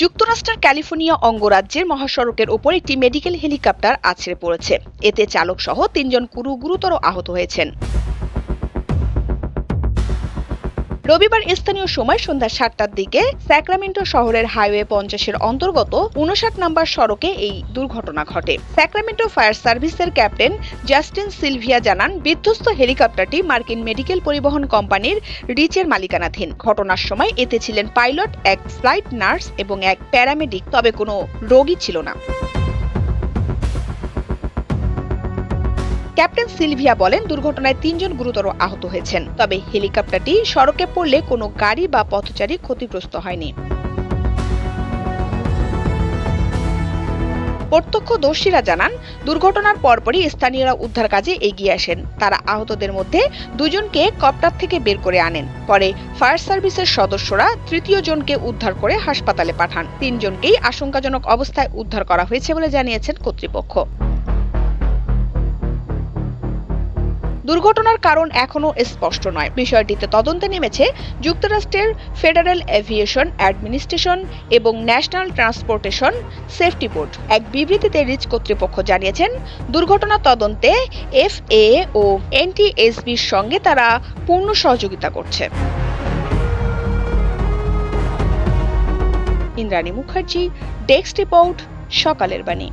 যুক্তরাষ্ট্রের ক্যালিফোর্নিয়া অঙ্গরাজ্যের মহাসড়কের ওপর একটি মেডিকেল হেলিকপ্টার আছড়ে পড়েছে। এতে চালক সহ তিনজন কুরু গুরুতর আহত হয়েছেন। রবিবার স্থানীয় সময় সন্ধ্যা সাতটার দিকে স্যাক্রামেন্টো শহরের হাইওয়ে পঞ্চাশের অন্তর্গত উনষাট নম্বর সড়কে এই দুর্ঘটনা ঘটে। স্যাক্রামেন্টো ফায়ার সার্ভিসের ক্যাপ্টেন জাস্টিন সিলভিয়া জানান, বিধ্বস্ত হেলিকপ্টারটি মার্কিন মেডিকেল পরিবহন কোম্পানির রিচের মালিকানাধীন। ঘটনার সময় এতে ছিলেন পাইলট, এক ফ্লাইট নার্স এবং এক প্যারামেডিক, তবে কোনো রোগী ছিল না। ক্যাপ্টেন সিলভিয়া বলেন, দুর্ঘটনায় তিনজন গুরুতর আহত হয়েছেন। তবে হেলিকপ্টারটি সড়কে পড়লে কোনো গাড়ি বা পথচারী ক্ষতিগ্রস্ত হয়নি। প্রত্যক্ষদর্শীরা জানান, দুর্ঘটনার পরপরই স্থানীয়রা উদ্ধার কাজে এগিয়ে আসেন। তারা আহতদের মধ্যে দুজনকে কপ্টার থেকে বের করে আনেন। পরে ফায়ার সার্ভিসের সদস্যরা তৃতীয় জনকে উদ্ধার করে হাসপাতালে পাঠান। তিনজনকেই আশঙ্কাজনক অবস্থায় উদ্ধার করা হয়েছে বলে জানিয়েছেন কর্তৃপক্ষ। দুর্ঘটনার কারণ এখনও স্পষ্ট নয়। বিষয়টিতে তদন্তে নেমেছে যুক্তরাষ্ট্রের ফেডারেল এভিয়েশন অ্যাডমিনিস্ট্রেশন এবং ন্যাশনাল ট্রান্সপোর্টেশন সেফটি বোর্ড। এক বিবৃতিতে রিচ কর্তৃপক্ষ জানিয়েছেন, দুর্ঘটনা তদন্তে এফএ ও এনটিএসবির সঙ্গে তারা পূর্ণ সহযোগিতা করছে। ইন্দ্রাণী মুখার্জি, ডেস্ক রিপোর্ট, সকালের বাণী।